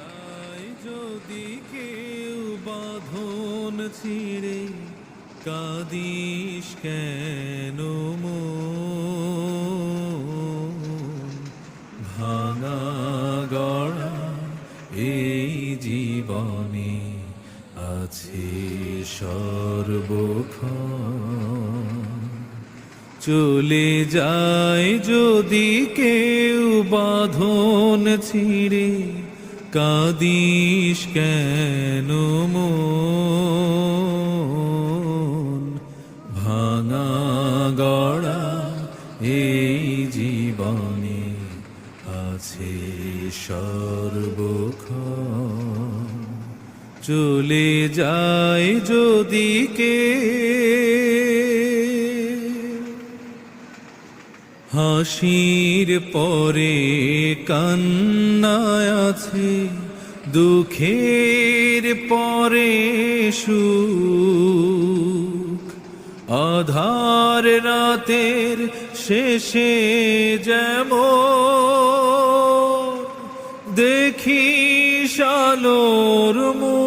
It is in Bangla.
যায় যদি কেউ বাঁধন ছিঁড়ে, কাদিস কেন? ভাঙা গড়া এই জীবনে আছে সর্বক্ষণ চলে যায় যদি কেউ বাঁধন ছিঁড়ে কাদিস কেন মন? ভাঙা গড়া এই জীবনে আছে সর্বক্ষণ। চলে যায় যদি কে হাসির পরে কান্নায় আছে দুঃখের পরে সুখ। আধার রাতের শেষে যেমন দেখি সালোর মুখ